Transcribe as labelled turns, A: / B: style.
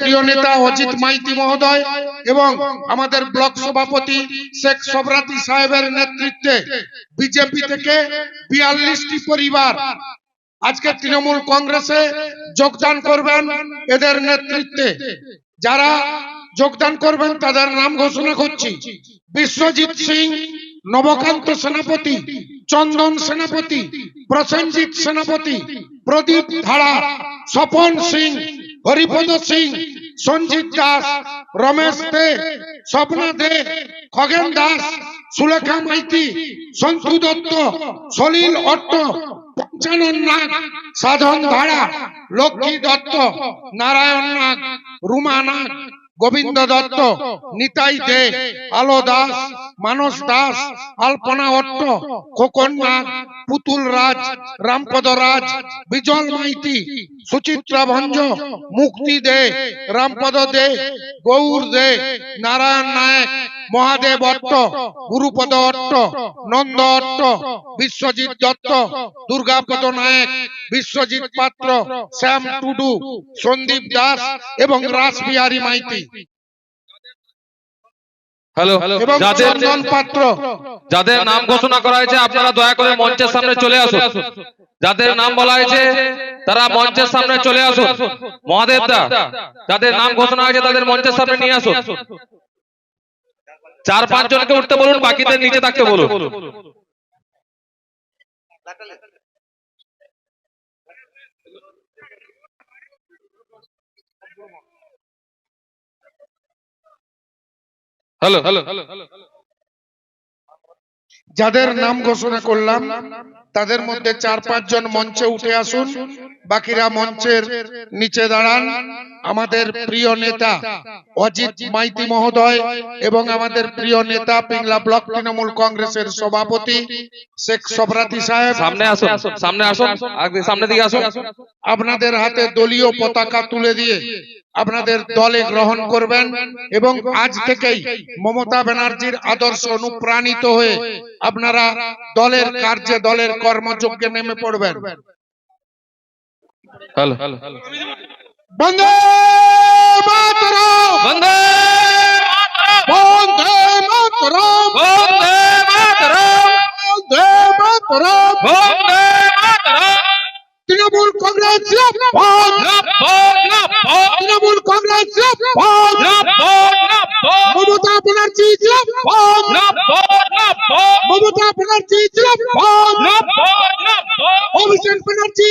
A: প্রিয় নেতা অজিত মাইতি মহোদয় এবং আমাদের ব্লক সভাপতি শেখ সবরাতি সাহেবের নেতৃত্বে বিজেপি থেকে বিয়াল্লিশটি পরিবার আজকে তৃণমূল কংগ্রেসে যোগদান করবেন এদের নেতৃত্বে। যারা যোগদান করবেন তাদের নাম ঘোষণা করছি। বিশ্বজিৎ সিং, নবকান্ত সেনাপতি, চন্দন সেনাপতি, প্রসেনজিৎ সেনাপতি, প্রদীপ ধারা, স্বপন সিং, হরিপদ সিং সঞ্জিত দাস, রমেশ দে, স্বপ্না দে, খগেন দাস, সুলেখা মাইতি, সন্তু দত্ত, সলিল অট্ট, পঞ্চানন নাগ, সাধন ধারা লক্ষ্মী দত্ত, নারায়ণ নাগ, রুমা নাগ গোবিন্দ দত্ত, নিতাই দে, আলো দাস, মানস দাস, আলপনা অট্ট খোকন নাগ পুতুল রাজ, রামপদ রাজ, বিজল মাইতি, সুচিত্রা ভঞ্জ, মুক্তি দে, রামপদ দে, গৌর দে, নারায়ণ নায়ক মহাদেব অট্ট গুরুপদ অট্ট নন্দ অট্ট বিশ্বজিৎ দত্ত দুর্গাপদ নায়ক বিশ্বজিৎ পাত্র শ্যাম টুডু সন্দীপ দাস এবং রাসবিহারী মাইতি।
B: হ্যালো যাদের
A: পাত্র
B: যাদের নাম ঘোষণা করা হয়েছে আপনারা দয়া করে মঞ্চের সামনে চলে আসুন। যাদের নাম বলা হয়েছে তারা মঞ্চের সামনে চলে আসুন। মহাদেব দা যাদের নাম ঘোষণা হয়েছে তাদের মঞ্চের সামনে নিয়ে আসুন। চার, পাঁচ জনকে উঠতে বলুন, বাকিদের নিচে থাকতে বলুন। হ্যালো হ্যালো
A: যাদের নাম ঘোষণা করলাম, তাদের মধ্যে চার, পাঁচ জন মঞ্চে উঠে আসুন। বাকিরা মঞ্চের নিচে দাঁড়ান। আমাদের প্রিয় নেতা অজিত মাইতি মহোদয় এবং আমাদের প্রিয় নেতা পিংলা ব্লক তৃণমূল কংগ্রেসের সভাপতি শেখ সবরাতি সাহেব।
B: সামনে আসুন সামনে আসুন আগে সামনে দিকে আসুন।
A: আপনাদের হাতে দলীয় পতাকা তুলে দিয়ে আপনাদের দলে গ্রহণ করবেন এবং আজ থেকেই মমতা ব্যানার্জির আদর্শ অনুপ্রাণিত হয়ে আপনারা দলের কার্যে দলের কর্মযজ্ঞে নেমে পড়বেন।
B: হ্যালো।
A: বন্দে মাতরম।
B: বন্দে
A: বন্দে মাতরম।
B: বন্দে মাতরম।
A: বন্দে মাতরম।
B: বন্দে মাতরম।
A: তৃণমূল কংগ্রেস! তৃণমূল কংগ্রেস! মমতা ব্যানার্জি! মমতা ব্যানার্জি! অভিষেক ব্যানার্জি